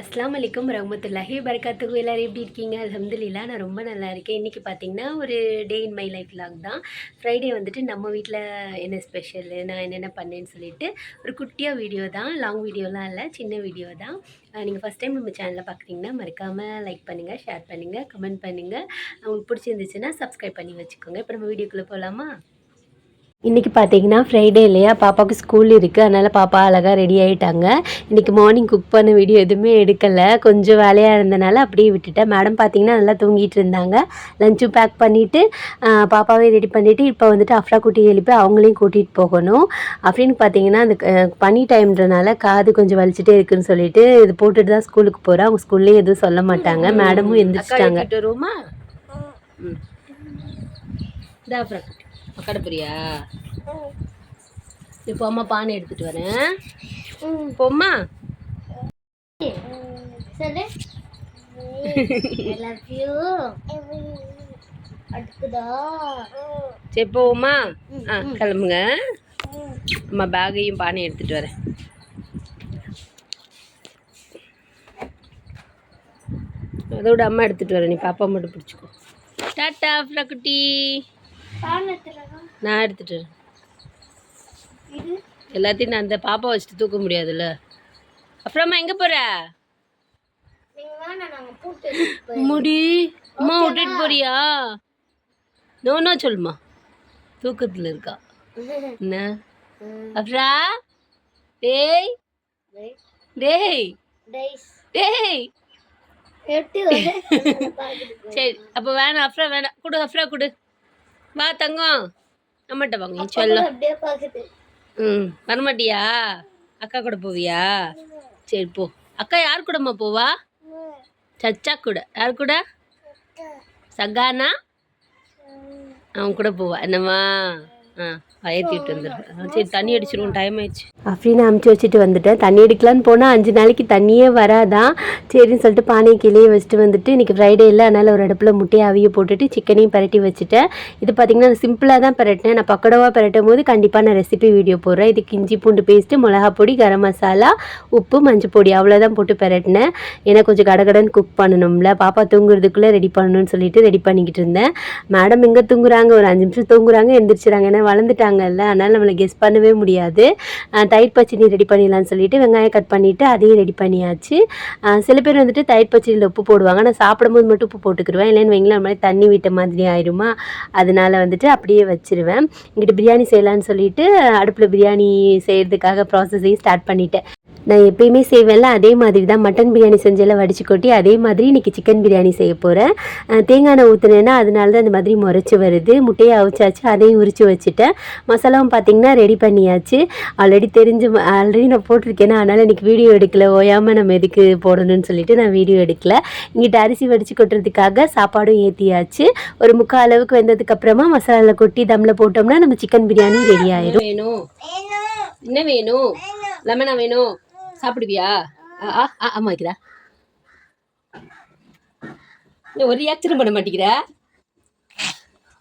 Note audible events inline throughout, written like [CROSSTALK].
அஸ்லாம் வலைக்கம் ரஹமத்துல்லாஹி பரகாத்துக்கு எல்லோரும் எப்படி இருக்கீங்க? அலமதுல்லா நான் ரொம்ப நல்லா இருக்கேன். இன்றைக்கி பார்த்தீங்கன்னா ஒரு day in my life log தான். ஃப்ரைடே வந்துட்டு நம்ம வீட்டில் என்ன ஸ்பெஷல் நான் என்னென்ன பண்ணேன்னு சொல்லிட்டு ஒரு குட்டியாக வீடியோ தான். லாங் வீடியோலாம் இல்லை சின்ன வீடியோ தான். நீங்கள் ஃபஸ்ட் டைம் நம்ம சேனலில் பார்க்குறீங்கன்னா மறக்காமல் லைக் பண்ணுங்கள் ஷேர் பண்ணுங்கள் கமெண்ட் பண்ணுங்கள் உங்களுக்கு பிடிச்சிருந்துச்சுன்னா சப்ஸ்கிரைப் பண்ணி வச்சுக்கோங்க. இப்போ நம்ம வீடியோக்குள்ளே போகலாமா இன்றைக்கி பார்த்தீங்கன்னா ஃப்ரைடே இல்லையா? பாப்பாவுக்கு ஸ்கூல் இருக்குது அதனால் பாப்பா அழகாக ரெடி ஆகிட்டாங்க இன்றைக்கி மார்னிங் குக் பண்ண வீடியோ எதுவுமே எடுக்கலை. கொஞ்சம் வேலையாக இருந்தனால அப்படியே விட்டுட்டேன். மேடம் பார்த்தீங்கன்னா நல்லா தூங்கிட்டு இருந்தாங்க. லஞ்சும் பேக் பண்ணிவிட்டு பாப்பாவே ரெடி பண்ணிவிட்டு இப்போ வந்துட்டு அஃப்ரா குட்டி எழுப்பி அவங்களையும் கூட்டிகிட்டு போகணும். அப்படின்னு பார்த்தீங்கன்னா அந்த பனி டைம்ன்றனால காது கொஞ்சம் வலிச்சுட்டே இருக்குன்னு சொல்லிட்டு இது போட்டுட்டு தான் ஸ்கூலுக்கு போகிறேன் அவங்க ஸ்கூல்லேயும் எதுவும் சொல்ல மாட்டாங்க. மேடமும் எந்திரிச்சிட்டாங்க. அக்கடை போறியா இப்போ அம்மா பானை எடுத்துட்டு வரேன். போம்மா சொல்லு. [LAUGHS] சரி போவோமா ஆ கிளம்புங்க. அம்மா பேகையும் பானையும் எடுத்துட்டு வரேன். அதோட அம்மா எடுத்துட்டு வரேன். நீ பாப்பா மட்டும் பிடிச்சிக்கோ. டாட்டா அப்புறா குட்டி. நான் எடுத்துட்டு எல்லாத்தையும் நான் அந்த பாப்பா வச்சுட்டு தூக்க முடியாதுல்ல. அப்புறமா எங்கே போகிற முடி அம்மா விட்டுட்டு போறியா? நோ நோ சொல்லுமா. தூக்கத்தில் இருக்கா. என்ன? அப்ரா டேய். டேய். டேய். [LAUGHS] சரி அப்போ வேணாம் அஃப்ரா வேணாம். கொடு அஃப்ரா கொடு. வா தங்கம். அம்மாட்ட வாங்க பாக்குது ம் வரமாட்டியா? அக்கா கூட போவியா? சரி போ. அக்கா யார் கூடம்மா போவா? சச்சா கூட. யார் கூட? சகானா? அவன் கூட போவா. என்னம்மா? வந்துடுறேன். சரி தண்ணி அடிச்சிருவோம். டைம் ஆயிடுச்சு. அப்படின்னு அமுச்சு வச்சுட்டு வந்துட்டேன். தண்ணி எடுக்கலான்னு போனால் அஞ்சு நாளைக்கு தண்ணியே வராதான் சரின்னு சொல்லிட்டு பானையை கீழே வச்சுட்டு வந்துட்டு இன்றைக்கி ஃப்ரைடே இல்லை அதனால் ஒரு அடுப்பில் முட்டையை அவிய போட்டுட்டு சிக்கனையும் பரட்டி வச்சுட்டேன். இது பார்த்திங்கன்னா நான் சிம்பிளாக தான் பரட்டினேன். நான் பக்கடவாக பரட்டும் போது கண்டிப்பாக நான் ரெசிபி வீடியோ போடுறேன். இதுக்கு இஞ்சி பூண்டு பேஸ்ட்டு மிளகா பொடி கரம் மசாலா உப்பு மஞ்சள் பொடி அவ்வளோதான் போட்டு பரட்டினேன். ஏன்னா கொஞ்சம் கடகடன்னு குக் பண்ணணும்ல. பாப்பா தூங்குறதுக்குள்ளே ரெடி பண்ணணும்னு சொல்லிட்டு ரெடி பண்ணிக்கிட்டு இருந்தேன். மேடம் எங்கே தூங்குறாங்க? ஒரு அஞ்சு நிமிஷம் தூங்குறாங்க எந்திரிச்சிறாங்க. ஏன்னா வளர்ந்துட்டாங்கல்ல அதனால் நம்மளை கெஸ் பண்ணவே முடியாது. தயிர் பச்சடி ரெடி பண்ணிடலாம்னு சொல்லிட்டு வெங்காயம் கட் பண்ணிவிட்டு அதையும் ரெடி பண்ணியாச்சு. சில பேர் வந்துட்டு தயிர் பச்சடியில் உப்பு போடுவாங்க. நான் சாப்பிடும்போது மட்டும் உப்பு போட்டுக்கிருவேன். இல்லைன்னு வைங்களேன் நம்மளே மாதிரி தண்ணி விட்ட மாதிரி ஆயிருமா? அதனால வந்துட்டு அப்படியே வச்சிருவேன். இங்கிட்டு பிரியாணி செய்யலான்னு சொல்லிட்டு அடுப்பில் பிரியாணி செய்கிறதுக்காக ப்ராசஸையும் ஸ்டார்ட் பண்ணிட்டேன். நான் எப்பயுமே செய்வேன்ல அதே மாதிரி தான் மட்டன் பிரியாணி செஞ்செல்லாம் வடிச்சு கொட்டி அதே மாதிரி இன்றைக்கி சிக்கன் பிரியாணி செய்ய போகிறேன் தேங்காய் எண்ணெய் ஊற்றுனேன்னா அதனால தான் அந்த மாதிரி முறைச்சி வருது. முட்டையை அவிச்சாச்சு அதையும் உரிச்சு வச்சுட்டேன். மசாலாவும் பார்த்தீங்கன்னா ரெடி பண்ணியாச்சு. ஆல்ரெடி தெரிஞ்சு ஆல்ரெடி நான் போட்டிருக்கேன்னா அதனால் இன்றைக்கி வீடியோ எடுக்கல. ஓயாமல் நம்ம எதுக்கு போடணும்னு சொல்லிட்டு நான் வீடியோ எடுக்கல. இங்கிட்ட அரிசி வடித்து கொட்டுறதுக்காக சாப்பாடும் ஏற்றியாச்சு ஒரு முக்கால் அளவுக்கு வெந்ததுக்கு அப்புறமா மசாலாவில் கொட்டி தம்மில் போட்டோம்னா நம்ம சிக்கன் பிரியாணி ரெடி ஆயிரும். வேணும்? என்ன வேணும்? லெமனா வேணும்? சாப்பிடுவியா? ஆ ஆ, ஆ ஆமா வைக்கிறா. ஒரு ரியாக்சனும் பண்ண மாட்டேங்கிற.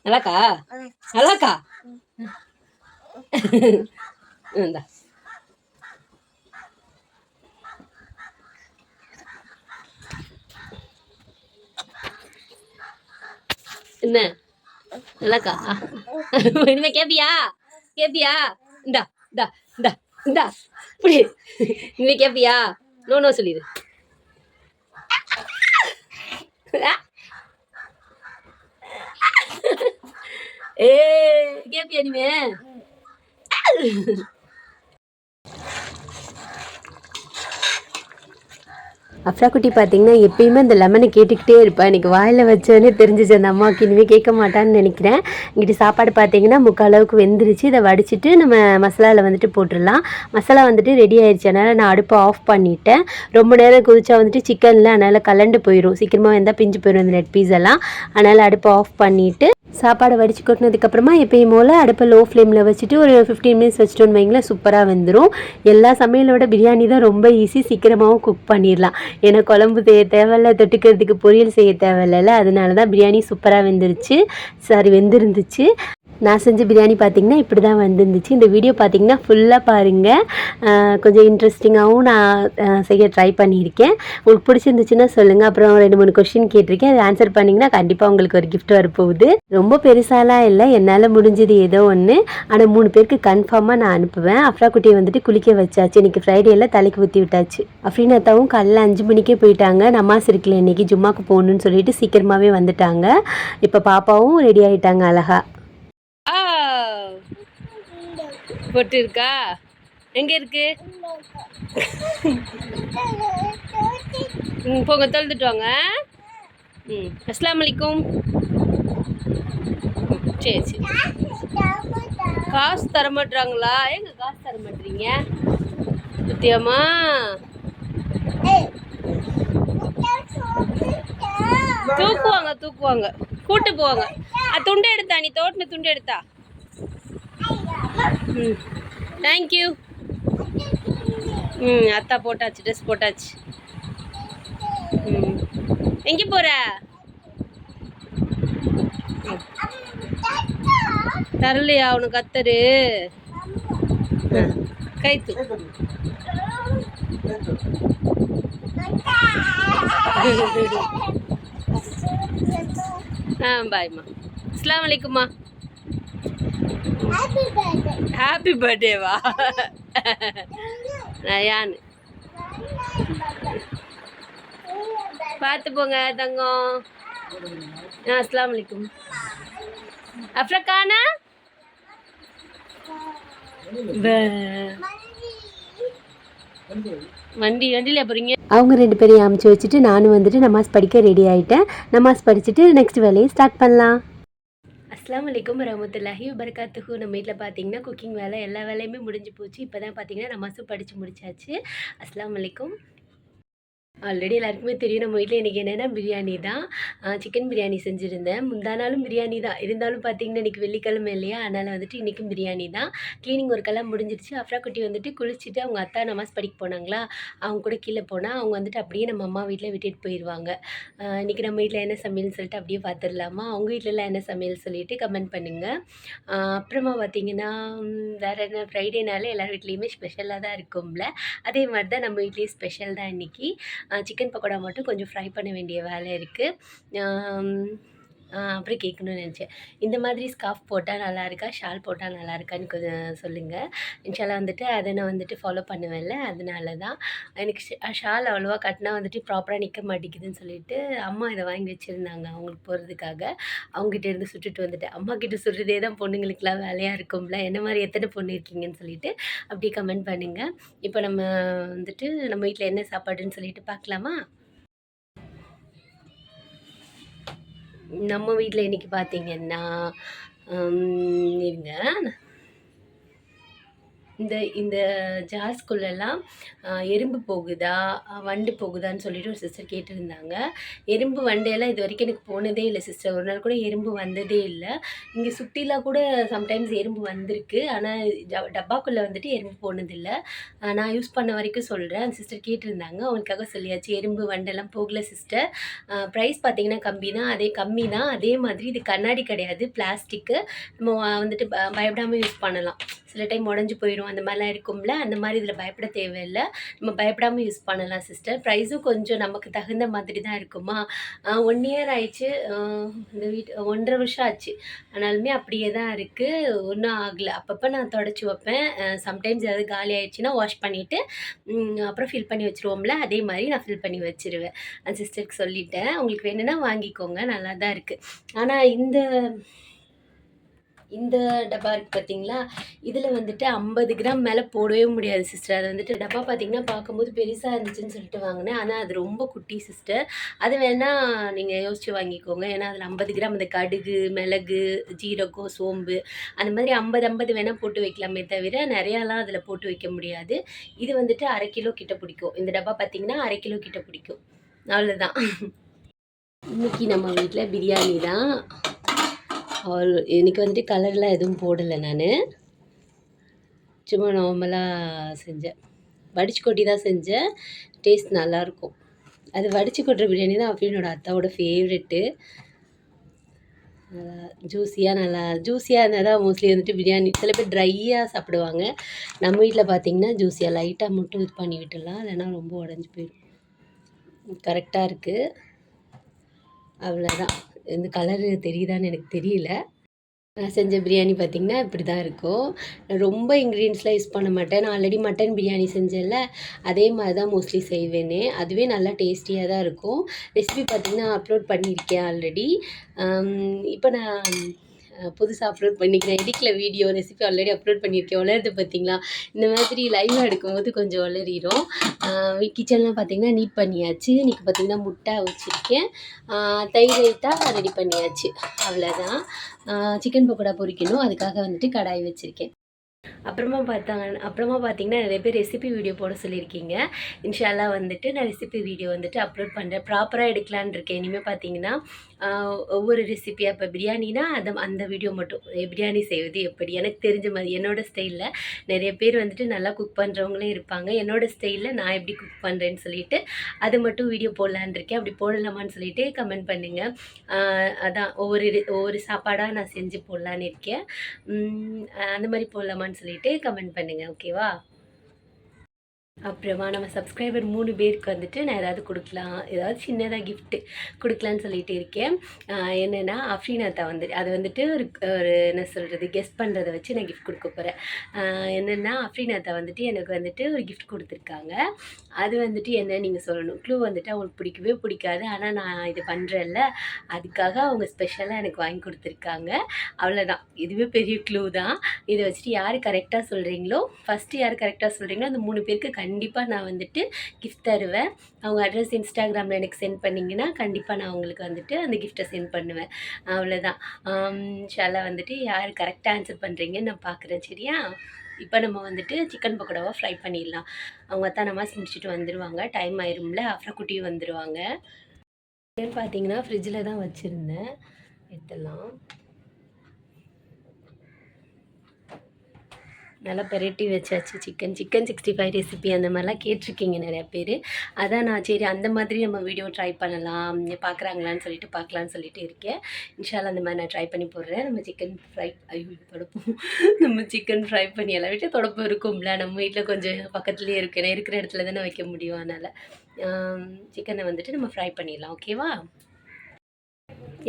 நல்லாக்கா? நல்லாக்கா? இந்தா. என்ன? நல்லாக்கா? இனிமே கேப்பியா? கேப்பியா? இந்தா இந்தா இந்தா. இந்தா இப்படி நீ கேப்பியா? நோ நோ சொல்லிடு ஏ கேப்பியா இனிமே அஃப்ரா குட்டி பார்த்தீங்கன்னா எப்பயுமே அந்த லெமனை கேட்டுக்கிட்டே இருப்பேன் எனக்கு வாயில் வச்சோன்னே தெரிஞ்சிச்சு அந்த அம்மாவுக்கு இனிமேல் கேட்க மாட்டான்னு நினைக்கிறேன். இங்கிட்டு சாப்பாடு பார்த்தீங்கன்னா முக்கால் அளவுக்கு வெந்துருச்சு. இதை வடிச்சிட்டு நம்ம மசாலாவில் வந்துட்டு போட்டுடலாம். மசாலா வந்துட்டு ரெடி ஆயிடுச்சு அதனால் நான் அடுப்பை ஆஃப் பண்ணிட்டேன். ரொம்ப நேரம் குதிச்சா வந்துட்டு சிக்கனில் அதனால் கலண்டு போயிடும் சீக்கிரமாக வந்தால் பிஞ்சு போயிடும் இந்த நெட் பீஸ் எல்லாம். அதனால் அடுப்பை ஆஃப் பண்ணிவிட்டு சாப்பாடை வடித்து கொட்டினதுக்கப்புறமா எப்பயும் போல் அடுப்பை லோ ஃப்ளேமில் வச்சுட்டு ஒரு ஃபிஃப்டீன் மினிட்ஸ் வச்சுட்டோன்னு வைங்களேன் சூப்பராக வந்துடும் எல்லா சமையலோட பிரியாணி தான் ரொம்ப ஈஸி சீக்கிரமாகவும் குக் பண்ணிடலாம். ஏன்னா குழம்பு செய்ய தேவையில்ல தொட்டுக்கிறதுக்கு பொரியல் செய்ய தேவையில்ல அதனால தான் பிரியாணி சூப்பராக வெந்துருச்சு. சாரி வெந்திருந்துச்சு. நான் செஞ்ச பிரியாணி பார்த்திங்கன்னா இப்படி தான் வந்துருந்துச்சு. இந்த வீடியோ பார்த்தீங்கன்னா ஃபுல்லாக பாருங்கள் கொஞ்சம் இன்ட்ரெஸ்டிங்காகவும் நான் செய்ய ட்ரை பண்ணியிருக்கேன். உங்களுக்கு பிடிச்சிருந்துச்சுன்னா சொல்லுங்கள் அப்புறம் ரெண்டு மூணு கொஷின் கேட்டிருக்கேன். அதை ஆன்சர் பண்ணிங்கன்னா கண்டிப்பாக உங்களுக்கு ஒரு கிஃப்ட் வரப்போகுது. ரொம்ப பெருசாலாம் இல்லை. என்னால் முடிஞ்சது ஏதோ ஒன்று ஆனால் மூணு பேருக்கு கன்ஃபார்மாக நான் அனுப்புவேன். அஃப்ரா குட்டியை வந்துட்டு குளிக்க வச்சாச்சு. இன்னைக்கு ஃப்ரைடேயில் தலைக்கு ஊற்றி விட்டாச்சு. அஃப்ரீனாத்தாவும் காலைல அஞ்சு மணிக்கே போயிட்டாங்க. நமாஸ் இருக்குல்ல இன்னைக்கு ஜும்மாக்கு போகணுன்னு சொல்லிட்டு சீக்கிரமாகவே வந்துட்டாங்க. இப்போ பாப்பாவும் ரெடி ஆகிட்டாங்க அழகாக ஆ பொட்டு இருக்கா எங்க இருக்கு? ம் போங்க தொழுதுட்டு வாங்க. ம் அஸ்லாம் வலைக்கும் சரி சரி. காசு தர மாட்றாங்களா? எங்க காசு தர மாட்டீங்க சத்தியமா? தூக்குவாங்க தூக்குவாங்க. கூட்டு போவாங்க. ஆ துண்டு எடுத்தா நீ? தோட்டின துண்டு எடுத்தா? ம். தேங்க்யூ ம் அத்தா போட்டாச்சு ட்ரெஸ் போட்டாச்சு. ம். எங்கே போகிற தரலையா உனக்கு அத்தரு [LAUGHS] ஆ, கை தூ ஆ பாய்மா அஸ்லாம் வலைக்கும்மா ஹாப்பி பர்த்டேவா யான் பார்த்து போங்க தங்கம். ஆ அஸ்லாம் வலைக்கும் அஃப்ரக்கானா? வண்டி வண்டியில் போகிறீங்க அவங்க ரெண்டு பேரையும் அமுச்சு வச்சுட்டு நானும் வந்துட்டு நமாஸ் படிக்க ரெடி ஆயிட்டேன். நமாஸ் படிச்சுட்டு நெக்ஸ்ட் வேலையை ஸ்டார்ட் பண்ணலாம். அஸ்லாம் வலைக்கம் வரமத்துல்லாஹி வபரகாத்துஹு. நம்ம வீட்டில் பார்த்தீங்கன்னா குக்கிங் வேலை எல்லா வேலையுமே முடிஞ்சு போச்சு. இப்போ தான் பார்த்தீங்கன்னா நமாஸும் படித்து முடிச்சாச்சு. அஸ்லாம் வலைக்கம் ஆல்ரெடி எல்லாருக்குமே தெரியும் நம்ம வீட்டில் இன்றைக்கி என்னென்னா பிரியாணி தான். சிக்கன் பிரியாணி செஞ்சுருந்தேன். முந்தா நாளும் பிரியாணி தான். இருந்தாலும் பார்த்தீங்கன்னா இன்றைக்கி வெள்ளிக்கிழமை இல்லையா? அதனால் வந்துட்டு இன்றைக்கும் பிரியாணி தான். க்ளீனிங் ஒர்க்கெல்லாம் முடிஞ்சிருச்சு. அஃப்ரா குட்டி வந்துட்டு குளிச்சுட்டு அவங்க அத்தா நமாஸ் படிக்க போனாங்களா? அவங்க கூட கீழே போனால் அவங்க வந்துட்டு அப்படியே நம்ம அம்மா வீட்டில் விட்டுட்டு போயிடுவாங்க இன்றைக்கி நம்ம வீட்டில் என்ன சமையல்னு சொல்லிட்டு அப்படியே பார்த்துடலாமா அவங்க வீட்டிலலாம் என்ன சமையல் சொல்லிட்டு கமெண்ட் பண்ணுங்கள் அப்புறமா பார்த்தீங்கன்னா வேறு என்ன? ஃப்ரைடேனால எல்லார் வீட்லேயுமே ஸ்பெஷலாக தான் இருக்கும்ல. அதே மாதிரி தான் நம்ம வீட்லேயும் ஸ்பெஷல் தான் இன்றைக்கி சிக்கன் பக்கோடா மட்டும் கொஞ்சம் ஃப்ரை பண்ண வேண்டிய வேலை இருக்குது அப்புறம் கேட்கணும்னு நினச்சேன். இந்த மாதிரி ஸ்காஃப் போட்டால் நல்லா இருக்கா ஷால் போட்டால் நல்லா இருக்கான்னு கொஞ்சம் சொல்லுங்கள் இன்ஷாலாக வந்துட்டு அதை நான் வந்துட்டு ஃபாலோ பண்ணுவேன்ல. அதனால தான் எனக்கு ஷால் அவ்வளோவா கட்டினா வந்துட்டு ப்ராப்பராக நிற்க மாட்டேங்குதுன்னு சொல்லிட்டு அம்மா இதை வாங்கி வச்சுருந்தாங்க அவங்களுக்கு போகிறதுக்காக அவங்ககிட்ட இருந்து சுட்டுட்டு வந்துட்டேன். அம்மா கிட்ட சுடுறதே தான் பொண்ணுங்களுக்குலாம் வேலையாக இருக்கும்ல. என்ன மாதிரி எத்தனை பொண்ணு இருக்கீங்கன்னு சொல்லிட்டு அப்படியே கமெண்ட் பண்ணுங்கள் இப்போ நம்ம வந்துட்டு நம்ம வீட்டில் என்ன சாப்பாடுன்னு சொல்லிட்டு பார்க்கலாமா? நம்ம வீட்டில் இன்றைக்கி பார்த்தீங்கன்னா இருங்க. இந்த இந்த ஜார்ஸ்குள்ளெல்லாம் எறும்பு போகுதா வண்டு போகுதான்னு சொல்லிட்டு ஒரு சிஸ்டர் கேட்டிருந்தாங்க. எறும்பு வண்டையெல்லாம் இது வரைக்கும் எனக்கு போனதே இல்லை சிஸ்டர் ஒரு நாள் கூட எறும்பு வந்ததே இல்லை. இங்கே சுற்றிலாம் கூட சம்டைம்ஸ் எறும்பு வந்திருக்கு. ஆனால் டப்பாக்குள்ளே வந்துட்டு எறும்பு போனதில்லை. நான் யூஸ் பண்ண வரைக்கும் சொல்கிறேன் அந்த சிஸ்டர் கேட்டிருந்தாங்க. அவங்களுக்காக சொல்லியாச்சு. எறும்பு வண்டெல்லாம் போகல சிஸ்டர் ப்ரைஸ் பார்த்தீங்கன்னா கம்மி தான் அதே கம்மி தான் அதே மாதிரி இது கண்ணாடி கிடையாது. பிளாஸ்டிக்கு நம்ம வந்துட்டு ப- யூஸ் பண்ணலாம். சில டைம் உடஞ்சி போயிடும் அந்த மாதிரிலாம் இருக்கும்ல? அந்த மாதிரி இதில் பயப்பட தேவையில்லை. நம்ம பயப்படாமல் யூஸ் பண்ணலாம் சிஸ்டர் ப்ரைஸும் கொஞ்சம் நமக்கு தகுந்த மாதிரி தான் இருக்குமா? ஒன் இயர் ஆயிடுச்சு. இந்த வீட்டு ஒன்றரை வருஷம் ஆச்சு. ஆனாலுமே அப்படியே தான் இருக்குது ஒன்றும் ஆகலை. அப்பப்போ நான் தொடச்சி வைப்பேன். சம்டைம்ஸ் ஏதாவது காலி ஆயிடுச்சுன்னா வாஷ் பண்ணிவிட்டு அப்புறம் ஃபில் பண்ணி வச்சுருவோம்ல? அதே மாதிரி நான் ஃபில் பண்ணி வச்சிருவேன். அந்த சிஸ்டருக்கு சொல்லிட்டேன். உங்களுக்கு வேணும்னா வாங்கிக்கோங்க. நல்லா தான் இருக்குது ஆனால் இந்த இந்த டப்பா இருக்குது பார்த்தீங்களா இதில் வந்துட்டு ஐம்பது கிராம் மேலே போடவே முடியாது சிஸ்டர் அது வந்துட்டு டப்பா பார்த்தீங்கன்னா பார்க்கும்போது பெருசாக இருந்துச்சுன்னு சொல்லிட்டு வாங்கினேன். ஆனால் அது ரொம்ப குட்டி சிஸ்டர் அது வேணால் நீங்கள் யோசிச்சு வாங்கிக்கோங்க. ஏன்னா அதில் ஐம்பது கிராம் அந்த கடுகு மிளகு ஜீரகம் சோம்பு அந்த மாதிரி ஐம்பது ஐம்பது வேணால் போட்டு வைக்கலாமே தவிர நிறையாலாம் அதில் போட்டு வைக்க முடியாது. இது வந்துட்டு அரை கிலோ கிட்ட பிடிக்கும். இந்த டப்பா பார்த்தீங்கன்னா அரை கிலோ கிட்ட பிடிக்கும். அவ்வளோதான் இன்னைக்கு நம்ம வீட்டில் பிரியாணி தான். அவள் இன்றைக்கி வந்துட்டு கலர்லாம் எதுவும் போடலை நான். சும்மா நார்மலாக செஞ்சேன். வடிச்சு கொட்டி தான் செஞ்சேன். டேஸ்ட் நல்லாயிருக்கும் அது வடிச்சு கொட்டுற பிரியாணி தான் அப்படின்னு அத்தாவோட ஃபேவரெட்டு நல்லா ஜூஸியாக நல்லா ஜூஸியாக இருந்தால் தான் மோஸ்ட்லி வந்துட்டு பிரியாணி. சில பேர் ட்ரையாக சாப்பிடுவாங்க. நம்ம வீட்டில் பார்த்தீங்கன்னா ஜூஸியாக லைட்டாக மட்டும் இது பண்ணி விட்டுடலாம். இல்லைன்னா ரொம்ப உடஞ்சி போயிடும். கரெக்டாக இருக்குது அவ்வளோதான் இந்த கலரு தெரியுதான்னு எனக்கு தெரியல. நான் செஞ்ச பிரியாணி பார்த்திங்கன்னா இப்படி தான் இருக்கும். நான் ரொம்ப இன்க்ரீடியன்ஸ்லாம் யூஸ் பண்ண மாட்டேன். நான் ஆல்ரெடி மட்டன் பிரியாணி செஞ்சேன்ல அதே மாதிரி தான் மோஸ்ட்லி செய்வேனே. அதுவே நல்லா டேஸ்டியாக தான் இருக்கும். ரெசிபி பார்த்திங்கன்னா அப்லோட் பண்ணியிருக்கேன் ஆல்ரெடி இப்போ நான் புதுசாக அப்லோட் பண்ணிக்கிறேன். எடிக்கல வீடியோ ரெசிபி ஆல்ரெடி அப்லோட் பண்ணியிருக்கேன். வளருது பார்த்தீங்களா இந்த மாதிரி லைவாக எடுக்கும்போது கொஞ்சம் வளரிடும் கிச்சன்லாம் பார்த்தீங்கன்னா நீட் பண்ணியாச்சு. இன்றைக்கி பார்த்தீங்கன்னா முட்டை வச்சுருக்கேன் தயிர் ரைத்தா ரெடி பண்ணியாச்சு. அவ்வளோதான் சிக்கன் பக்கோடா பொரிக்கணும் அதுக்காக வந்துட்டு கடாய் வச்சுருக்கேன். அப்புறமா பார்த்தாங்க அப்புறமா பார்த்தீங்கன்னா நிறைய பேர் ரெசிபி வீடியோ போட சொல்லியிருக்கீங்க. இன்ஷால்லாம் வந்துட்டு நான் ரெசிபி வீடியோ வந்துட்டு அப்லோட் பண்ணுறேன் ப்ராப்பராக எடுக்கலான்னு இருக்கேன். இனிமேல் பார்த்தீங்கன்னா ஒவ்வொரு ரெசிபியாக இப்போ பிரியாணினா அதை அந்த வீடியோ மட்டும். பிரியாணி செய்வது எப்படி? எனக்கு தெரிஞ்ச மாதிரி என்னோடய ஸ்டைலில் நிறைய பேர் வந்துட்டு நல்லா குக் பண்ணுறவங்களே இருப்பாங்க. என்னோடய ஸ்டைலில் நான் எப்படி குக் பண்ணுறேன்னு சொல்லிட்டு அது மட்டும் வீடியோ போடலான்னு இருக்கேன். அப்படி போடலாமான்னு சொல்லிட்டு கமெண்ட் பண்ணுங்கள் அதான் ஒவ்வொரு ஒவ்வொரு சாப்பாடாக நான் செஞ்சு போடலான்னு இருக்கேன். அந்த மாதிரி போடலாமான்னு சொல்லிட்டு கமெண்ட் பண்ணுங்கள் ஓகேவா அப்புறமா நம்ம சப்ஸ்கிரைபர் மூணு பேருக்கு வந்துட்டு நான் ஏதாவது கொடுக்கலாம். ஏதாவது சின்னதாக கிஃப்ட்டு கொடுக்கலான்னு சொல்லிட்டு இருக்கேன். என்னென்னா அஃப்ரீனாத்தா வந்துட்டு அது வந்துட்டு ஒரு ஒரு என்ன சொல்கிறது கெஸ்ட் பண்ணுறதை வச்சு நான் கிஃப்ட் கொடுக்க போகிறேன் என்னென்னா அஃப்ரீனாத்தா வந்துட்டு எனக்கு வந்துட்டு ஒரு கிஃப்ட் கொடுத்துருக்காங்க. அது வந்துட்டு என்ன நீங்கள் சொல்லணும். க்ளூ வந்துட்டு அவங்களுக்கு பிடிக்கவே பிடிக்காது. ஆனால் நான் இது பண்ணுறேன்ல அதுக்காக அவங்க ஸ்பெஷலாக எனக்கு வாங்கி கொடுத்துருக்காங்க. அவ்வளோதான் இதுவே பெரிய க்ளூ தான். இதை வச்சுட்டு யார் கரெக்டாக சொல்கிறீங்களோ ஃபஸ்ட்டு யார் கரெக்டாக சொல்கிறீங்களோ அந்த மூணு பேருக்கு கண்டிப்பாக நான் வந்துட்டு கிஃப்ட் தருவேன். அவங்க அட்ரஸ் இன்ஸ்டாகிராமில் எனக்கு சென்ட் பண்ணிங்கன்னா கண்டிப்பாக நான் உங்களுக்கு வந்துட்டு அந்த கிஃப்ட்டை சென்ட் பண்ணுவேன். அவ்வளோதான் ஷாலா வந்துட்டு யார் கரெக்டாக ஆன்சர் பண்ணுறீங்கன்னு நான் பார்க்குறேன் சரியா? இப்போ நம்ம வந்துட்டு சிக்கன் பக்கோடாவை ஃப்ரை பண்ணிடலாம். அவங்க அத்தா நமாஸ் முடிச்சுட்டு வந்துடுவாங்க டைம் ஆயிரும்ல அஃப்ரா குட்டியும் வந்துடுவாங்க பார்த்தீங்கன்னா ஃப்ரிட்ஜில் தான் வச்சுருந்தேன். எடுத்துடலாம். நல்லா பெரட்டி வச்சாச்சு. Chicken chicken sixty five recipe அந்த மாதிரிலாம் கேட்டிருக்கீங்க நிறையா பேர். அதான் நான் சரி அந்த மாதிரி நம்ம வீடியோ ட்ரை பண்ணலாம். பார்க்குறாங்களான்னு சொல்லிட்டு பார்க்கலான்னு சொல்லிட்டு இருக்கேன். இன்ஷால்லா அந்த மாதிரி நான் ட்ரை பண்ணி போடுறேன். நம்ம சிக்கன் ஃப்ரை ஐயோ தொடப்போம். நம்ம சிக்கன் ஃப்ரை பண்ணி எல்லாம் வீட்டில் தொடப்பம் இருக்கும்ல. நம்ம வீட்டில் கொஞ்சம் பக்கத்துலேயே இருக்கு இருக்கிற இடத்துல தானே வைக்க முடியும் அதனால். சிக்கனை வந்துட்டு நம்ம ஃப்ரை பண்ணிடலாம். ஓகேவா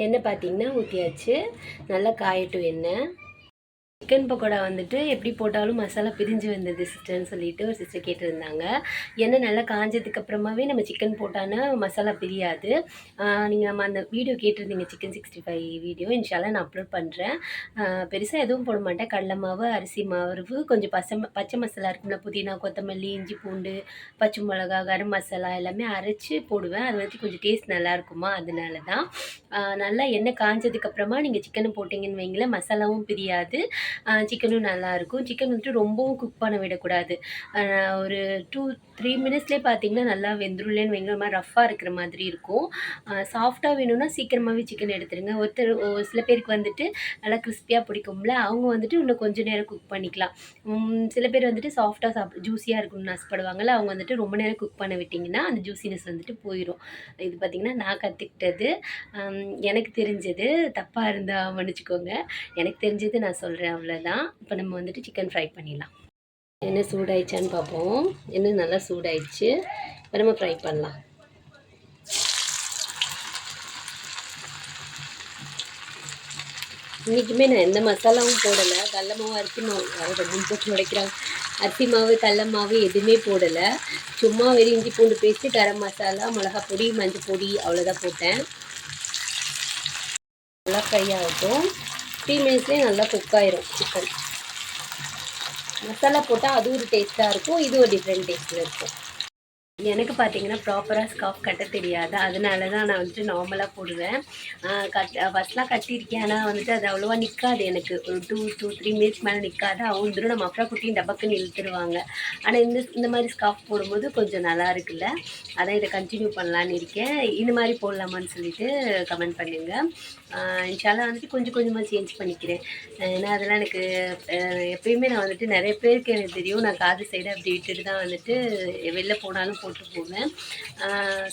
எண்ணெய் பார்த்தீங்கன்னா ஊற்றியாச்சு நல்லா காயட்டும் எண்ணெய். சிக்கன் பக்கோடா வந்துட்டு எப்படி போட்டாலும் மசாலா பிரிஞ்சு வந்தது சிஸ்டர்னு சொல்லிட்டு ஒரு சிஸ்டர் கேட்டிருந்தாங்க. ஏன்னா நல்லா காஞ்சதுக்கு அப்புறமாவே நம்ம சிக்கன் போட்டானா மசாலா பிரியாது. நீங்கள் நம்ம அந்த வீடியோ கேட்டிருந்தீங்க சிக்கன் சிக்ஸ்டி ஃபைவ் வீடியோ இன்ஷால்லா நான் அப்லோட் பண்ணுறேன் பெருசாக எதுவும் போட மாட்டேன். கடல மாவு அரிசி மாவு கொஞ்சம் பச ம- பச்சை மசாலா இருக்கும்ல புதினா கொத்தமல்லி இஞ்சி பூண்டு பச்சை மிளகா கரம் மசாலா எல்லாமே அரைச்சி போடுவேன். அது வந்து கொஞ்சம் டேஸ்ட் நல்லா இருக்குமா? அதனால தான் நல்லா எண்ணெய் காஞ்சதுக்கப்புறமா நீங்கள் சிக்கனை போட்டிங்கன்னு வைங்களேன் மசாலாவும் பிரியாது. சிக்கனும் நல்லாயிருக்கும் சிக்கன் வந்துட்டு ரொம்பவும் குக் பண்ண விடக்கூடாது. ஒரு டூ த்ரீ மினிட்ஸ்லேயே பார்த்தீங்கன்னா நல்லா வெந்துருலேன்னு வைங்கிற மாதிரி ரஃப்பாக இருக்கிற மாதிரி இருக்கும். சாஃப்டாக வேணும்னா சீக்கிரமாகவே சிக்கன் எடுத்துருங்க. ஒருத்தர் ஒரு சில பேருக்கு வந்துட்டு நல்லா கிறிஸ்பியாக பிடிக்கும்ல அவங்க வந்துட்டு இன்னும் கொஞ்சம் நேரம் குக் பண்ணிக்கலாம். சில பேர் வந்துட்டு சாஃப்டாக சாப்பிட ஜூஸியாக இருக்கணும்னு ஆசைப்படுவாங்கல்ல அவங்க வந்துட்டு ரொம்ப நேரம் குக் பண்ண விட்டிங்கன்னா அந்த ஜூஸினஸ் வந்துட்டு போயிடும் இது பார்த்திங்கன்னா நான் கற்றுக்கிட்டது எனக்கு தெரிஞ்சது. தப்பாக இருந்தால் மன்னிச்சுக்கோங்க. எனக்கு தெரிஞ்சது நான் சொல்கிறேன் அவ்வளோதான் இப்போ நம்ம வந்துட்டு சிக்கன் ஃப்ரை பண்ணிடலாம். என்ன சூடாயிடுச்சான்னு பார்ப்போம். என்ன நல்லா சூடாயிடுச்சு. இப்போ நம்ம ஃப்ரை பண்ணலாம். இன்றைக்குமே நான் எந்த மசாலாவும் போடலை. கடல மாவு அரிசி மாவு அதை முடிச்சு அரிசி மாவு கடல மாவு எதுவுமே போடலை. சும்மா வெறும் இஞ்சி பூண்டு பேஸ்ட்டு கரம் மசாலா மிளகா பொடி மஞ்சள் பொடி அவ்வளோதான் போட்டேன். நல்லா ஃப்ரை ஆகட்டும். ஃபிஃப்டீன் மினிட்ஸ்லேயே நல்லா குக் ஆயிரும் சிக்கன் மசாலா போட்டால் அது ஒரு டேஸ்ட்டாக இருக்கும் இது ஒரு டிஃப்ரெண்ட் டேஸ்ட்டில் இருக்கும். எனக்கு பார்த்தீங்கன்னா ப்ராப்பராக ஸ்கார்ஃப் கட்ட தெரியாது. அதனால தான் நான் வந்துட்டு நார்மலாக போடுவேன். கட் ஃபஸ்ட்லாம் கட்டியிருக்கேன். ஆனால் வந்துட்டு அது அவ்வளோவா நிற்காது எனக்கு. ஒரு டூ டூ த்ரீ மினிட்ஸ் மேலே நிற்காது அவங்க நம்ம அப்புறம் குட்டியும் டபக்குன்னு இழுத்துருவாங்க. ஆனால் இந்த இந்த மாதிரி ஸ்கார்ஃப் போடும்போது கொஞ்சம் நல்லா இருக்குல்ல. அதான் இதை கண்டினியூ பண்ணலான்னு இருக்கேன். இந்த மாதிரி போடலாமான்னு சொல்லிட்டு கமெண்ட் பண்ணுங்கள் இன்ஷால்லா வந்துட்டு கொஞ்சம் கொஞ்சமாக சேஞ்ச் பண்ணிக்கிறேன். ஏன்னா அதெல்லாம் எனக்கு எப்பயுமே நான் வந்துட்டு நிறைய பேருக்கு எனக்கு தெரியும். நான் காது சைடு அப்படி விட்டுட்டு தான் வந்துட்டு வெளில போனாலும் போட்டு போவேன்.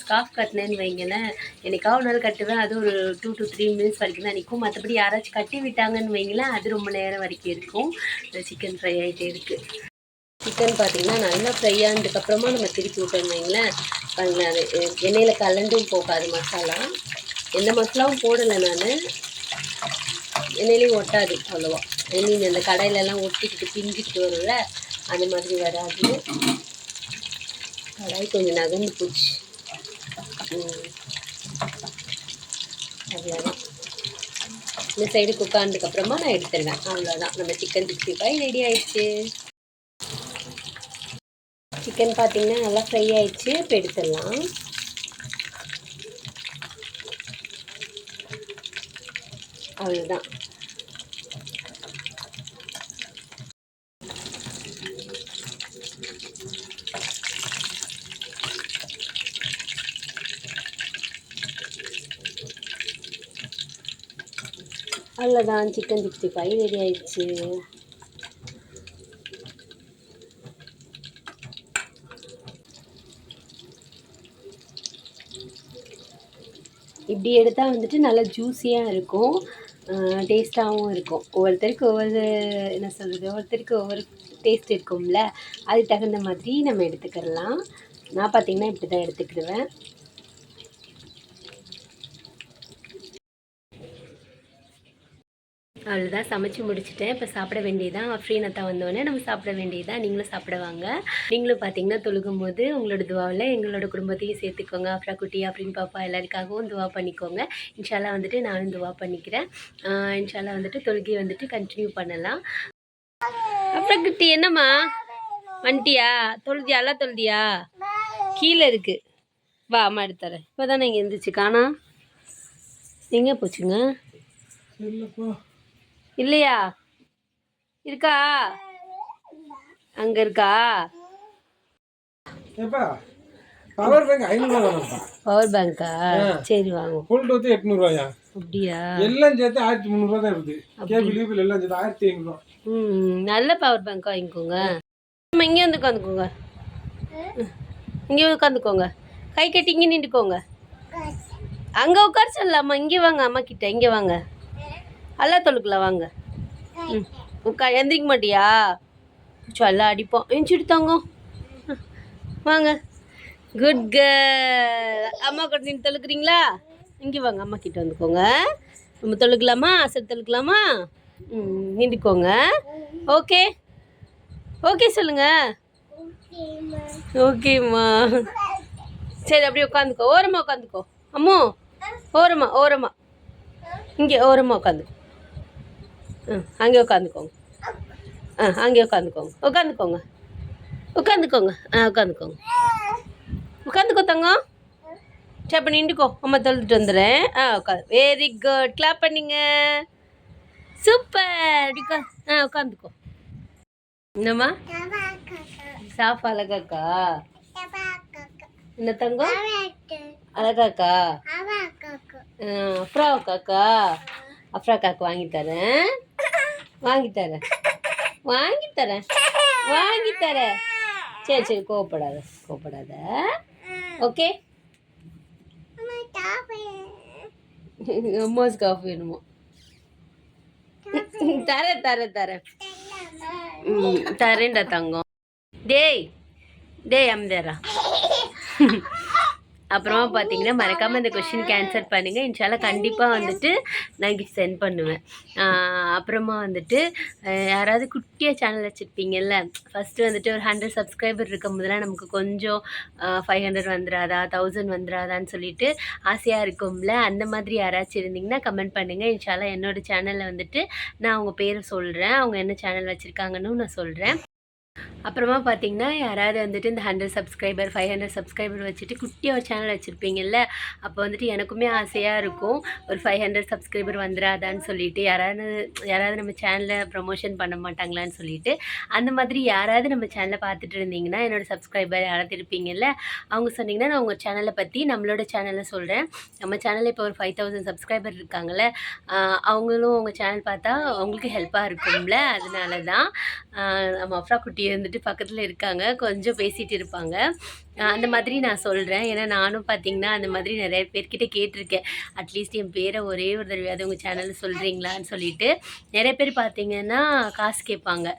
ஸ்காஃப் கட்டினேன்னு வைங்களேன். என்னைக்காவது ஒரு நாள் கட்டுவேன். அது ஒரு டூ டு த்ரீ மினிட்ஸ் வரைக்கும் தான் நிற்கும். மற்றபடி யாராச்சும் கட்டி விட்டாங்கன்னு வைங்களேன் அது ரொம்ப நேரம் வரைக்கும் இருக்கும். சிக்கன் ஃப்ரை ஆகிட்டே இருக்குது சிக்கன் பார்த்தீங்கன்னா நல்லா ஃப்ரை ஆனதுக்கப்புறமா நம்ம திருப்பி விட்டோம் வைங்களேன். பாருங்களேன் அது எண்ணெயில் கலண்டும் போகாது மசாலா. எந்த மசாலாவும் போடலை நான். எண்ணெயிலையும் ஒட்டாது அவ்வளோவா. மீன் அந்த கடையிலலாம் ஒட்டிக்கிட்டு பிஞ்சிக்கிட்டு வரும்ல அந்த மாதிரி வராது. கடாய் கொஞ்சம் நகர்ந்து போச்சு. அவ்வளோதான் இந்த சைடு குக் ஆனதுக்கப்புறமா நான் எடுத்துருவேன். அவ்வளோதான் நம்ம சிக்கன் சிக்ஸ்டி ஃபைவ் ரெடி ஆயிடுச்சு. சிக்கன் பார்த்தீங்கன்னா நல்லா ஃப்ரை ஆயிடுச்சு. இப்போ எடுத்துடலாம். அவ்வளோதான் அவ்வளோதான் சிக்கன் சிக்ஸ்டி ஃபைவ் ரெடி ஆயிடுச்சு. இப்படி எடுத்தால் வந்துட்டு நல்லா ஜூஸியாக இருக்கும். டேஸ்ட்டாகவும் இருக்கும். ஒவ்வொருத்தருக்கு ஒவ்வொரு என்ன சொல்கிறது ஒவ்வொருத்தருக்கு ஒவ்வொரு டேஸ்ட் இருக்கும்ல. அதுக்கு தகுந்த மாதிரி நம்ம எடுத்துக்கிடலாம் நான் பார்த்திங்கன்னா இப்படி தான் எடுத்துக்கிடுவேன். அவ்வளோதான் சமைச்சு முடிச்சிட்டேன். இப்போ சாப்பிட வேண்டியதான் ஃப்ரீனத்தா வந்தோடனே நம்ம சாப்பிட வேண்டியதான் நீங்களும் சாப்பிடுவாங்க நீங்களும் பார்த்தீங்கன்னா தொழுகும் போது உங்களோட துவாவில் எங்களோட குடும்பத்தையும் சேர்த்துக்கோங்க. அப்புறம் குட்டி அப்படின்னு பாப்பா எல்லாருக்காகவும் துவா பண்ணிக்கோங்க. இன்ஷாலாக வந்துட்டு நானும் துவா பண்ணிக்கிறேன். இன்ஷாலாக வந்துட்டு தொழுகையை வந்துட்டு கண்டினியூ பண்ணலாம். அப்புறம் குட்டி என்னம்மா? வந்துட்டியா? தொழுதியா? எல்லாம் தொழுதியா? கீழே இருக்கு. வா அம்மா எடுத்துறேன் இப்போ தானே இங்கே இருந்துச்சு காணா எங்கே போச்சுங்க? இல்லையா? இருக்கா? அங்க இருக்கா? பவர் பேங்க் ஐநூறுவா பவர் பேங்கா சரி வாங்க. ஃபுல் எட்நூறுவாயா? அப்படியா? எல்லாம் சேர்த்து ஆயிரத்தி முந்நூறுவா தான் இருக்குது கேபிள் கீபிள் எல்லாம் சேர்த்து ஆயிரத்தி ஐநூறுவா. ம் நல்ல பவர் பேங்க் வாங்கிக்கோங்க. அம்மா இங்கே வந்து உட்காந்துக்கோங்க. இங்கே உட்காந்துக்கோங்க. கை கட்டி இங்கே நின்றுக்கோங்க. அங்கே உட்கார சொல்லலாம்மா இங்கே வாங்க அம்மா கிட்ட. இங்கே வாங்க. அல்லா தொழுக்கலாம் வாங்க. ம். உட்கா எந்திரிக்க மாட்டியா? சொல்ல அடிப்போம். எஞ்சிட்டு தாங்க வாங்க. குட் கேர்ள் அம்மா கூட நீங்கள் தொழுக்கிறீங்களா இங்கே வாங்க அம்மா கிட்ட வந்துக்கோங்க. நம்ம தொழுக்கலாமா சரி தொழுக்கலாமா ம் நின்றுக்கோங்க. ஓகே ஓகே சொல்லுங்க. ஓகேம்மா சரி அப்படியே உட்காந்துக்கோ ஓரமாக உட்காந்துக்கோ அம்மோ ஓரமாக ஓரமாக இங்கே ஓரமாக உட்காந்துக்கோ ம் அங்கே உட்காந்துக்கோங்க ஆ அங்கே உட்காந்துக்கோங்க உட்காந்துக்கோங்க உட்காந்துக்கோங்க ஆ உட்காந்துக்கோங்க உட்காந்துக்கோ தங்கம் சரி அப்போ நின்றுக்கோ. அம்மா தொழுதுட்டு வந்துடுறேன். ஆ உட்காந்து வெரி குட் கிளாப் பண்ணிங்க. சூப்பர் ஆ உட்காந்துக்கோ என்னம்மா? சாஃப் அழகாக்கா? என்ன தங்கம் அழகாக்கா? ஆ, அஃப்ராவுக்காக்கா அஃப்ராக்காக்கு வாங்கி தரேன். வாங்கி தரேன் வாங்கி தரேன் வாங்கி தரேன் சரி சரி கோவப்படாத கோவப்படாத. ஓகே அம்மாஸ் காஃபி வேணுமோ? தரேன் தரேன் தரேன். ம் தரேன்டா தங்கம். டேய் டேய் அம்தேரா அப்புறமா பார்த்தீங்கன்னா மறக்காமல் இந்த கொஷினுக்கு ஆன்சர் பண்ணுங்கள் இன்ஷால்லா கண்டிப்பாக வந்துட்டு நான் கிஃப்ட் சென்ட் பண்ணுவேன். அப்புறமா வந்துட்டு யாராவது குட்டியாக சேனல் வச்சுருப்பீங்கல்ல ஃபஸ்ட்டு வந்துட்டு ஒரு ஹண்ட்ரட் சப்ஸ்கிரைபர் இருக்கும் போதெல்லாம் நமக்கு கொஞ்சம் ஃபைவ் ஹண்ட்ரட் வந்துடாதா தௌசண்ட் வந்துடாதான்னு சொல்லிட்டு ஆசையாக இருக்கும்ல அந்த மாதிரி யாராச்சும் இருந்தீங்கன்னா கமெண்ட் பண்ணுங்கள் இன்ஷால்லா என்னோடய சேனலில் வந்துட்டு நான் அவங்க பேரை சொல்கிறேன் அவங்க என்ன சேனல் வச்சுருக்காங்கன்னு நான் சொல்கிறேன் அப்புறமா பார்த்தீங்கன்னா யாராவது வந்துட்டு இந்த hundred subscriber five hundred subscriber வச்சுட்டு குட்டியாக ஒரு சேனல் வச்சுருப்பீங்கல்ல அப்போ வந்துட்டு எனக்குமே ஆசையாக இருக்கும். ஒரு ஃபைவ் ஹண்ட்ரட் சப்ஸ்கிரைபர் வந்துடாதான்னு சொல்லிட்டு யாராவது யாராவது நம்ம சேனலில் ப்ரமோஷன் பண்ண மாட்டாங்களான்னு சொல்லிட்டு அந்த மாதிரி யாராவது நம்ம சேனலை பார்த்துட்டு இருந்தீங்கன்னா என்னோட சப்ஸ்கிரைபர் யாராவது இருப்பீங்கல்ல அவங்க சொன்னீங்கன்னா நான் உங்கள் சேனலை பற்றி நம்மளோட சேனலை சொல்கிறேன் நம்ம சேனலில் இப்போ ஒரு ஃபைவ் தௌசண்ட் சப்ஸ்கிரைபர் இருக்காங்கல்ல அவங்களும் உங்கள் சேனல் பார்த்தா அவங்களுக்கு ஹெல்ப்பாக இருக்கும்ல அதனால தான் நம்ம அஃப்ரா குட்டி வந்துட்டு பக்கத்தில் இருக்காங்க. கொஞ்சம் பேசிகிட்டு இருப்பாங்க. அந்த மாதிரி நான் சொல்கிறேன் ஏன்னா நானும் பார்த்தீங்கன்னா அந்த மாதிரி நிறைய பேர்கிட்ட கேட்டிருக்கேன். அட்லீஸ்ட் என் பேரை ஒரே ஒரு தடவையாவது உங்கள் சேனலில் சொல்கிறீங்களான்னு சொல்லிட்டு. நிறைய பேர் பார்த்தீங்கன்னா காசு கேட்பாங்க.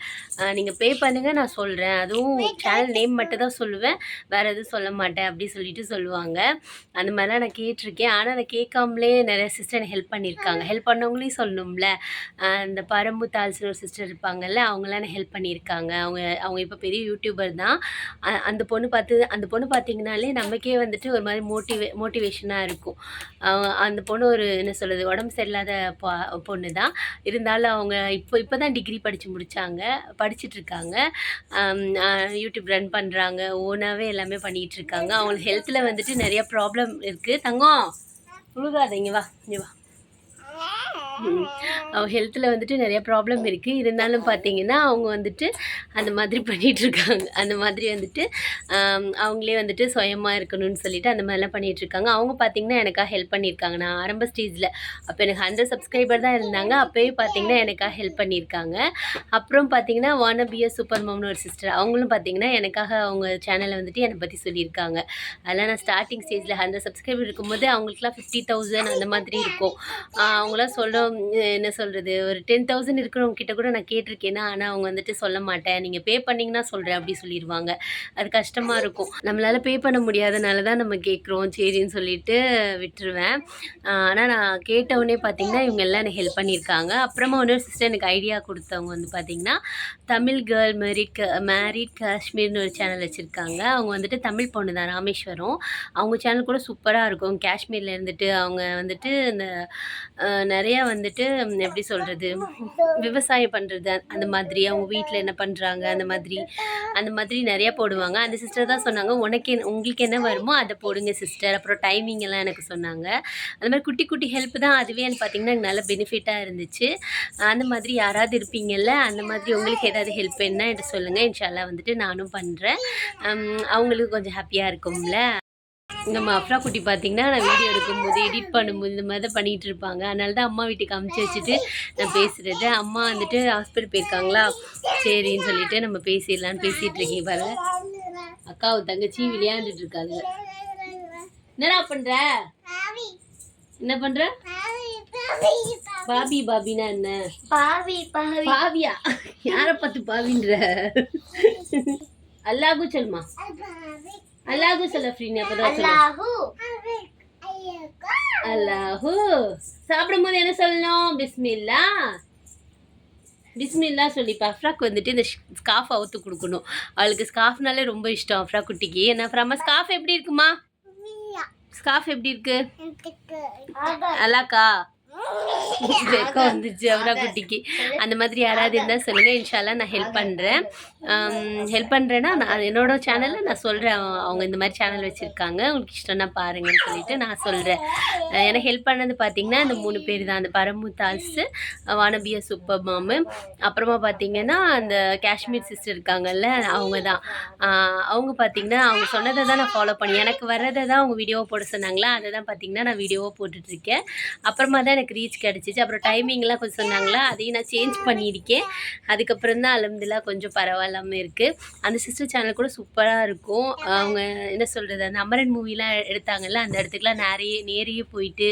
நீங்கள் பே பண்ணுங்கள் நான் சொல்கிறேன் அதுவும் சேனல் நேம் மட்டும் தான் சொல்லுவேன். வேறு எதுவும் சொல்ல மாட்டேன் அப்படி சொல்லிட்டு சொல்லுவாங்க. அந்த மாதிரிலாம் நான் கேட்டிருக்கேன். ஆனால் நான் கேட்காமலே நிறைய சிஸ்டர் எனக்கு ஹெல்ப் பண்ணியிருக்காங்க. ஹெல்ப் பண்ணவங்களையும் சொல்லணும்ல. அஹ் இந்த பரம்பு தால்ஸ்னு ஒரு சிஸ்டர் இருப்பாங்கல்ல அவங்களாம் எனக்கு ஹெல்ப் பண்ணியிருக்காங்க. அவங்க அவங்க இப்போ பெரிய யூடியூபர் தான். அந்த பொண்ணு பார்த்து அந்த பொண்ணு பார்த்தீங்கனாலே நமக்கே வந்துட்டு ஒரு மாதிரி மோட்டிவே மோட்டிவேஷனாக இருக்கும். அந்த பொண்ணு ஒரு என்ன சொல்கிறது உடம்பு சரியில்லாத பா பொண்ணு தான் இருந்தாலும் அவங்க இப்போ இப்போ தான் டிகிரி படித்து முடித்தாங்க படிச்சிட்ருக்காங்க யூடியூப் ரன் பண்ணுறாங்க ஓனாகவே எல்லாமே பண்ணிகிட்ருக்காங்க அவங்களுக்கு ஹெல்த்தில் வந்துட்டு நிறைய ப்ராப்ளம் இருக்குது தங்கம் உழுகாதீங்க வா இங்கே வா. ஹெல்த்தில் வந்துட்டு நிறைய ப்ராப்ளம் இருக்குது இருந்தாலும் பார்த்தீங்கன்னா அவங்க வந்துட்டு அந்த மாதிரி பண்ணிகிட்ருக்காங்க இருக்காங்க. அந்த மாதிரி வந்துட்டு அவங்களே வந்துட்டு சுயமாக இருக்கணும்னு சொல்லிட்டு அந்த மாதிரிலாம் பண்ணிகிட்ருக்காங்க அவங்க பார்த்தீங்கன்னா எனக்காக ஹெல்ப் பண்ணியிருக்காங்க. நான் ஆரம்ப ஸ்டேஜில் அப்போ எனக்கு ஹண்ட்ரட் சப்ஸ்கிரைபர் தான் இருந்தாங்க. அப்போயே பார்த்தீங்கன்னா எனக்காக ஹெல்ப் பண்ணியிருக்காங்க. அப்புறம் பார்த்தீங்கன்னா வான பிய சூப்பர் மாம்னு ஒரு சிஸ்டர் அவங்களும் பார்த்தீங்கன்னா எனக்காக அவங்க சேனலை வந்துட்டு என்னை பற்றி சொல்லியிருக்காங்க. அதெல்லாம் நான் ஸ்டார்டிங் ஸ்டேஜில் ஹண்ட்ரட் சப்ஸ்கிரைபர் இருக்கும்போது அவங்களுக்குலாம் ஃபிஃப்டி தௌசண்ட் அந்த மாதிரி இருக்கும். அவங்களாம் சொல்ல என்ன சொல்கிறது ஒரு டென் தௌசண்ட் இருக்கிறவங்க கிட்ட கூட நான் கேட்டிருக்கேன்னா ஆனால் அவங்க வந்துட்டு சொல்ல மாட்டேன். நீங்கள் பே பண்ணிங்கன்னா சொல்கிறேன் அப்படி சொல்லிடுவாங்க அது கஷ்டமாக இருக்கும். நம்மளால் பே பண்ண முடியாதனால தான் நம்ம கேட்குறோம். சரின்னு சொல்லிட்டு விட்டுருவேன். ஆனால் நான் கேட்டவுடனே பார்த்தீங்கன்னா இவங்க எல்லாம் எனக்கு ஹெல்ப் பண்ணியிருக்காங்க. அப்புறமா இன்னொரு சிஸ்டர் எனக்கு ஐடியா கொடுத்தவங்க வந்து பார்த்தீங்கன்னா தமிழ் கேர்ள் மேரிட் மேரிட் காஷ்மீர்னு ஒரு சேனல் வச்சுருக்காங்க. அவங்க வந்துட்டு தமிழ் பொண்ணு தான் ராமேஸ்வரம். அவங்க சேனல் கூட சூப்பராக இருக்கும். காஷ்மீரில் இருந்துட்டு அவங்க வந்துட்டு இந்த நிறையா வந்துட்டு எப்படி சொல்கிறது விவசாயம் பண்ணுறது அந்த மாதிரி அவங்க வீட்டில் என்ன பண்ணுறாங்க அந்த மாதிரி அந்த மாதிரி நிறையா போடுவாங்க. அந்த சிஸ்டர் தான் சொன்னாங்க உனக்கு உங்களுக்கு என்ன வருமோ அதை போடுங்க சிஸ்டர் அப்புறம் டைமிங் எல்லாம் எனக்கு சொன்னாங்க. அந்த மாதிரி குட்டி குட்டி ஹெல்ப் தான் அதுவே எனக்கு பார்த்திங்கன்னா எனக்கு நல்ல பெனிஃபிட்டாக இருந்துச்சு. அந்த மாதிரி யாராவது இருப்பீங்கல்ல அந்த மாதிரி உங்களுக்கு ஏதாவது ஹெல்ப் என்ன என்கிட்ட சொல்லுங்கள் இன்ஷால்லாம் வந்துட்டு நானும் பண்ணுறேன் அவங்களுக்கு கொஞ்சம் ஹாப்பியாக இருக்கும்ல. நம்ம அஃப்ரா குட்டி பார்த்தீங்கன்னா நான் வீடியோ எடுக்கும்போது எடிட் பண்ணும்போது இந்த மாதிரி தான் பண்ணிகிட்டு இருப்பாங்க. அதனால தான் அம்மா வீட்டுக்கு அமுச்சு வச்சுட்டு நான் பேசுகிறது அம்மா வந்துட்டு ஹாஸ்பிட்டல் போயிருக்காங்களா? சரின்னு சொல்லிட்டு நம்ம பேசிடலான்னு பேசிகிட்டு இருக்கீங்க பாரு அக்காவை தங்கச்சி விளையாண்டுட்டு இருக்காங்க. என்னடா பண்ணுற என்ன பண்ணுற பாபி பாபினா என்ன? பாவி பாவி. பாவியா? யாரை பார்த்து பாவின்ற? அல்லாஹு சொல்மா அல்லாஹு சொல்ல ஃப்ரீனி அப்பதான் அல்லாஹு. அல்லாஹு. சாப்பிடும்போது என்ன சொல்லணும்? பிஸ்மில்லா. பிஸ்மில்லா சொல்லிப்பா அஃப்ராக்கு வந்துட்டு இந்த ஸ்காஃப் அவுத்து கொடுக்கணும். அவளுக்கு ஸ்காஃப்னாலே ரொம்ப இஷ்டம் அஃப்ரா குட்டிக்கு. என்ன அப்புறமா ஸ்காஃப் எப்படி இருக்குமா? ஸ்காஃப் எப்படி இருக்கு? அல்லாக்கா வெக்கம் வந்துச்சு அவரா குட்டிக்கு. அந்த மாதிரி யாராவது இருந்தால் சொல்லுங்கள் இன்ஷால்லா நான் ஹெல்ப் பண்ணுறேன் ஹெல்ப் பண்ணுறேன்னா நான் என்னோட சேனலில் நான் சொல்கிறேன் அவங்க இந்த மாதிரி சேனல் வச்சுருக்காங்க. உங்களுக்கு இஷ்டம்னா பாருங்கன்னு சொல்லிட்டு நான் சொல்கிறேன் எனக்கு ஹெல்ப் பண்ணது பார்த்தீங்கன்னா இந்த மூணு பேர் தான். அந்த பரமு தால்ஸு வானபியா சூப்பர் மாமு அப்புறமா பார்த்தீங்கன்னா அந்த காஷ்மீர் சிஸ்டர் இருக்காங்கல்ல அவங்க தான். அவங்க பார்த்தீங்கன்னா அவங்க சொன்னதை தான் நான் ஃபாலோ பண்ணி எனக்கு வர்றதை தான் அவங்க வீடியோவை போட சொன்னாங்களா? அதை தான் பார்த்தீங்கன்னா நான் வீடியோவாக போட்டுட்ருக்கேன் அப்புறமா தான் எனக்கு ரீச் கிடச்சிச்சு. அப்புறம் டைமிங்லாம் கொஞ்சம் சொன்னாங்களா? அதையும் நான் சேஞ்ச் பண்ணியிருக்கேன். அதுக்கப்புறம் தான் அலமதுலாம் கொஞ்சம் பரவாயில்லாமல் இருக்குது அந்த சிஸ்டர் சேனல் கூட சூப்பராக இருக்கும். அவங்க என்ன சொல்கிறது அந்த அமரன் மூவிலாம் எடுத்தாங்கல்ல அந்த இடத்துக்குலாம் நிறைய நேரையே போயிட்டு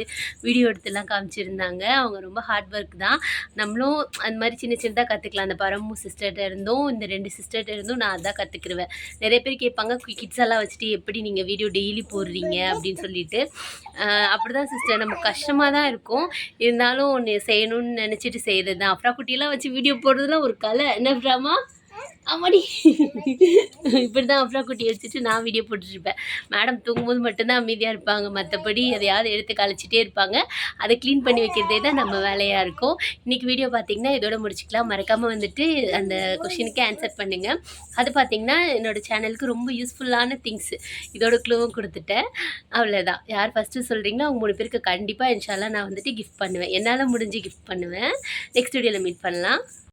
வீடியோ எடுத்துலாம் காமிச்சிருந்தாங்க. அவங்க ரொம்ப ஹார்ட் ஒர்க் தான். நம்மளும் அந்த மாதிரி சின்ன சின்னதாக கற்றுக்கலாம் அந்த பரமு சிஸ்டர்கிட்ட இருந்தும் இந்த ரெண்டு சிஸ்டர்கிட்ட இருந்தும் நான் அதான் கற்றுக்கிடுவேன் நிறைய பேர் கேட்பாங்க கிட்ஸ் எல்லாம் வச்சுட்டு எப்படி நீங்கள் வீடியோ டெய்லி போடுறீங்க? அப்படின்னு சொல்லிட்டு. அப்படி தான் சிஸ்டர் நம்ம கஷ்டமாக தான் இருக்கும். இருந்தாலும் ஒன்று செய்யணும்னு நினச்சிட்டு செய்கிறது தான் அஃப்ரா குட்டியெல்லாம் வச்சு வீடியோ போடுறதுலாம் ஒரு கலை. என்ன அஃப்ராமா ஆமாடி. இப்படி தான் அப்புறம் குட்டி வச்சுட்டு நான் வீடியோ போட்டுட்ருப்பேன். மேடம் தூங்கும்போது மட்டும்தான் அமைதியாக இருப்பாங்க. மற்றபடி எதையாவது எடுத்து கழிச்சிட்டே இருப்பாங்க. அதை க்ளீன் பண்ணி வைக்கிறதே தான் நம்ம வேலையாக இருக்கும். இன்றைக்கி வீடியோ பார்த்தீங்கன்னா இதோட முடிச்சுக்கலாம். மறக்காமல் வந்துட்டு அந்த கொஷினுக்கு ஆன்சர் பண்ணுங்கள் அது பார்த்திங்கன்னா என்னோடய சேனலுக்கு ரொம்ப யூஸ்ஃபுல்லான திங்ஸ் இதோட க்ளூவும் கொடுத்துட்டேன். அவ்வளோதான் யார் ஃபஸ்ட்டு சொல்கிறீங்களோ அவங்க மூணு பேருக்கு கண்டிப்பாக இன்ஷால்லா நான் வந்துட்டு கிஃப்ட் பண்ணுவேன். என்னால் முடிஞ்சு கிஃப்ட் பண்ணுவேன். நெக்ஸ்ட் வீடியோவில் மீட் பண்ணலாம்.